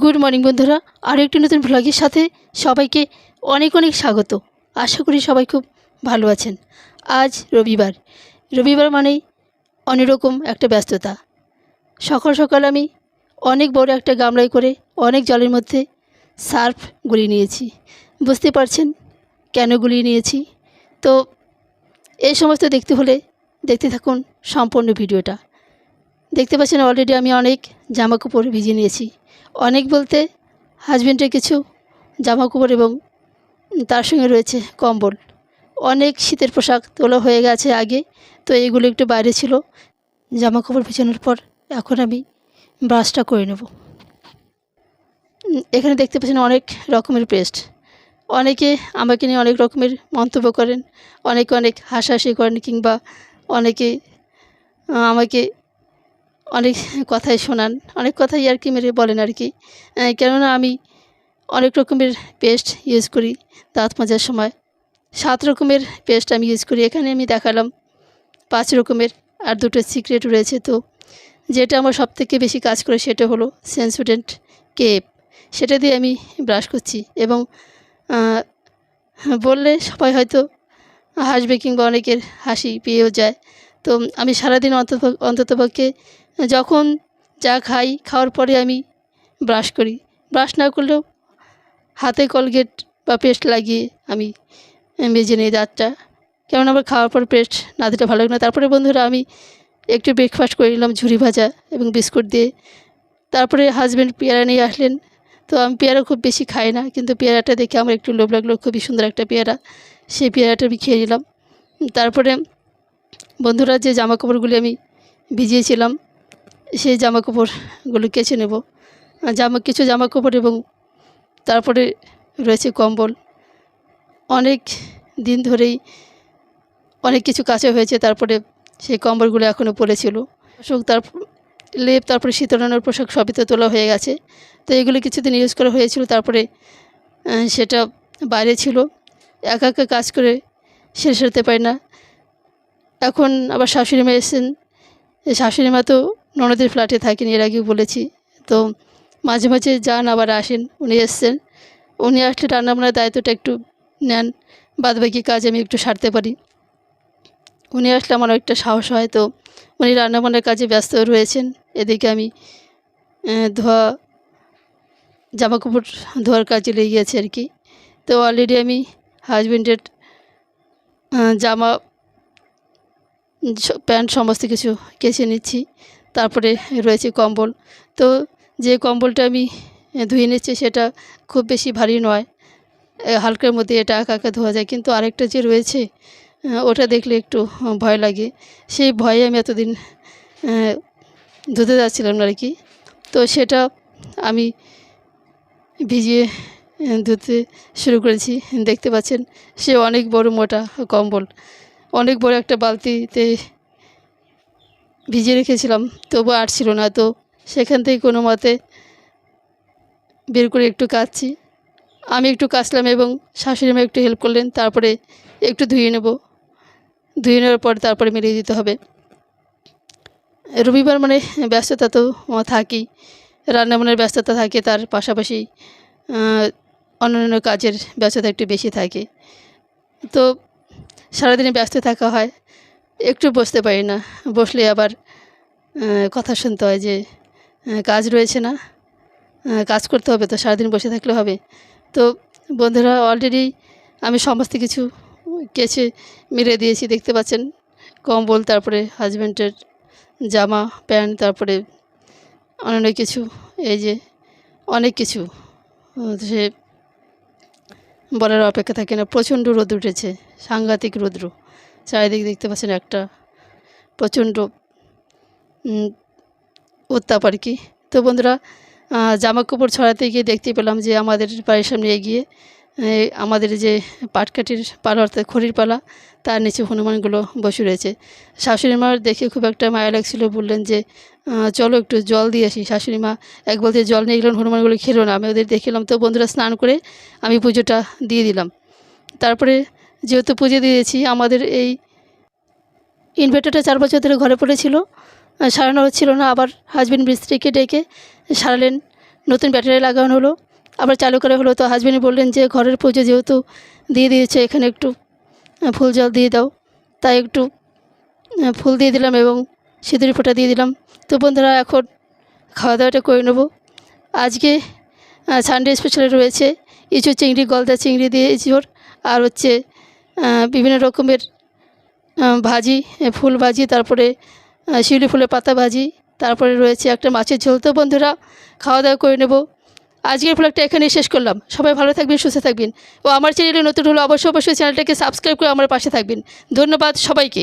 Good morning বন্ধুরা। আরও একটি নতুন ভ্লগের সাথে সবাইকে অনেক অনেক স্বাগত। আশা করি সবাই খুব ভালো আছেন। আজ রবিবার। রবিবার মানেই অনেক রকম একটা ব্যস্ততা। সকাল সকাল আমি অনেক বড় একটা গামলায় করে অনেক জলের মধ্যে সার্ফ গুলিয়ে নিয়েছি। বুঝতে পারছেন কেন গুলিয়ে নিয়েছি? তো এই সমস্ত দেখতে হলে দেখতে থাকুন সম্পূর্ণ ভিডিওটা। দেখতে পাচ্ছেন অলরেডি আমি অনেক জামা কাপড় ভিজিয়ে নিয়েছি। অনেক বলতে হাজব্যান্ডের কিছু জামা কাপড় এবং তার সঙ্গে রয়েছে কম্বল। অনেক শীতের পোশাক তোলা হয়ে গেছে আগে, তো এইগুলো একটু বাইরে ছিল। জামা কাপড় ভিজানোর পর এখন আমি ব্রাশটা করে নেব। এখানে দেখতে পাচ্ছেন অনেক রকমের পেস্ট অনেকে আমাকে নিয়ে অনেক রকমের মন্তব্য করেন, অনেকে অনেক হাসাহাসি করেন কিংবা অনেকে আমাকে অনেক কথাই শোনান, অনেক কথাই আর কি মেরে বলেন আর কি। কেননা আমি অনেক রকমের পেস্ট ইউজ করি দাঁত মাজার সময়। সাত রকমের পেস্ট আমি ইউজ করি, এখানে আমি দেখালাম পাঁচ রকমের আর দুটো সিক্রেট রয়েছে। তো যেটা আমার সবথেকে বেশি কাজ করে সেটা হলো সেন্সুডেন্ট কেপ সেটা দিয়ে আমি ব্রাশ করছি এবং বললে সবাই হয়তো হাসবে কিংবা অনেকের হাসি পেয়েও যায়। তো আমি সারাদিন অন্তত, অন্ততপক্ষে যখন যা খাই, খাওয়ার পরে আমি ব্রাশ করি। ব্রাশ না করলেও হাতে কলগেট বা পেস্ট লাগিয়ে আমি মেজে নিই দাঁতটা। কেমন আমার খাওয়ার পর পেস্ট না দিতে ভালো লাগে না। তারপরে বন্ধুরা, আমি একটু ব্রেকফাস্ট করে নিলাম ঝুরি ভাজা এবং বিস্কুট দিয়ে। তারপরে হাজব্যান্ড পেয়ারা নিয়ে আসলেন। তো আমি পেয়ারা খুব বেশি খাই না, কিন্তু পেয়ারাটা দেখে আমার একটু লোভ লাগল। খুবই সুন্দর একটা পেয়ারা। সেই পেয়ারাটা আমি খেয়ে নিলাম। তারপরে বন্ধুরা, যে জামা কাপড়গুলি আমি ভিজিয়েছিলাম, সেই জামা কাপড়গুলো কেচে নেব। জামা, কিছু জামা কাপড় এবং তারপরে রয়েছে কম্বল। অনেক দিন ধরেই অনেক কিছু কাছে হয়েছে, তারপরে সেই কম্বলগুলো এখনও পড়েছিল অসুখ তার লেপ, তারপরে শীতলানোর পোশাক সবই তো তোলা হয়ে গেছে। তো এগুলো কিছুদিন ইউজ করা হয়েছিল, তারপরে সেটা বাইরে ছিল। একা একা কাজ করে শেষ হতে পারি না। এখন আবার শাশুড়ি মা এসেছেন। শাশুড়ি মা তো ননদের ফ্ল্যাটে থাকেন, এর আগেও বলেছি। তো মাঝে মাঝে যান আবার আসেন, উনি এসছেন। উনি আসলে রান্নাবান্নার দায়িত্বটা একটু নেন বাদ বাকি কাজ আমি একটু সারতে পারি। উনি আসলে আমার একটা সাহস হয়, তো উনি রান্নাবান্নার কাজে ব্যস্ত রয়েছেন। এদিকে আমি ধোয়া জামা কাপড় ধোয়ার কাজে লেগে গেছে আর কি। তো অলরেডি আমি হাজব্যান্ডের জামা প্যান্ট সমস্ত কিছু কেচে নিচ্ছি। তারপরে রয়েছে কম্বল। তো যে কম্বলটা আমি ধুয়ে নিচ্ছি সেটা খুব বেশি ভারী নয়। হালকার মধ্যে এটা একা একা ধোয়া যায়। কিন্তু আরেকটা যে রয়েছে ওটা দেখলে একটু ভয় লাগে। সেই ভয়ে আমি এতদিন ধুতে যাচ্ছিলাম আর কি। তো সেটা আমি ভিজিয়ে ধুতে শুরু করেছি। দেখতে পাচ্ছেন, সে অনেক বড় মোটা কম্বল। অনেক বড় একটা বালতিতে ভিজিয়ে রেখেছিলাম, তবু আর ছিল না। তো সেখান থেকে কোনো মতে বের করে একটু কাচ্ছি আমি একটু কাচলাম এবং শাশুড়ি মা একটু হেল্প করলেন, তারপরে একটু ধুয়ে নেব। ধুয়ে নেওয়ার পর তারপরে মেরিয়ে দিতে হবে। রবিবার মানে ব্যস্ততা তো থাকেই। রান্নাবান্নার ব্যস্ততা থাকে, তার পাশাপাশি অন্যান্য কাজের ব্যস্ততা একটু বেশি থাকে। তো সারাদিনে ব্যস্ত থাকা হয়, একটু বসতে পারি না। বসলে আবার কথা শুনতে হয় যে কাজ রয়েছে না। কাজ করতে হবে তো, সারাদিন বসে থাকলে হবে। তো বন্ধুরা অলরেডি আমি সমস্ত কিছু কেচে মেরে দিয়েছি, দেখতে পাচ্ছেন? কম্বল, তারপরে হাজব্যান্ডের জামা, প্যান্ট, তারপরে অন্যান্য কিছু, এই যে অনেক কিছু সে বলার অপেক্ষা থাকে না। প্রচণ্ড রোদ উঠেছে, সাংঘাতিক রৌদ্র। চারিদিক দেখতে পাচ্ছেন একটা প্রচণ্ড উত্তাপ আর কি। তো বন্ধুরা জামাকাপড় জামা কাপড় ছড়াতে গিয়ে দেখতে পেলাম যে আমাদের বাড়ির সামনে এগিয়ে আমাদের যে পাটকাঠির পালা অর্থাৎ খড়ির পালা, তার নিচে হনুমানগুলো বসে রয়েছে। শাশুড়ি মার দেখে খুব একটা মায়া লাগছিল, বললেন যে চলো একটু জল দিয়ে আসি। শাশুড়ি মা এক বলতে, জল নিয়ে গেলেন হনুমানগুলো খেলো না। আমি ওদের দেখলাম, তো বন্ধুরা স্নান করে আমি পুজোটা দিয়ে দিলাম। তারপরে যেহেতু পুজো দিয়েছি, আমাদের এই ইনভার্টারটা চার বছর ধরে ঘরে পড়েছিল সারানো হচ্ছিল না। আবার হাজব্যান্ড মিস্ত্রিকে ডেকে সারালেন, নতুন ব্যাটারি লাগানো হলো। আবার চালু করা হলো। তো হাজব্যান্ড বললেন যে, ঘরের পুজো যেহেতু দিয়ে দিয়েছে, এখানে একটু ফুল জল দিয়ে দাও। তাই একটু ফুল দিয়ে দিলাম এবং সিঁদুরি ফোঁটা দিয়ে দিলাম। তো বন্ধুরা, এখন খাওয়া দাওয়াটা করে নেব। আজকে সানডে স্পেশাল রয়েছে ইঁচুর চিংড়ি, গলদা চিংড়ি দিয়ে ইঁচুর আর হচ্ছে বিভিন্ন রকমের ভাজি ফুল ভাজি, তারপরে শিউলি ফুলের পাতা ভাজি, তারপরে রয়েছে একটা মাছের ঝোল। তো বন্ধুরা খাওয়া দাওয়া করে নেব। আজকের ব্লগটা এখানেই শেষ করলাম। সবাই ভালো থাকবেন, সুস্থ থাকবেন। ও আমার চ্যানেলে নতুন হলে অবশ্যই অবশ্যই চ্যানেলটাকে সাবস্ক্রাইব করে আমার পাশে থাকবেন। ধন্যবাদ সবাইকে।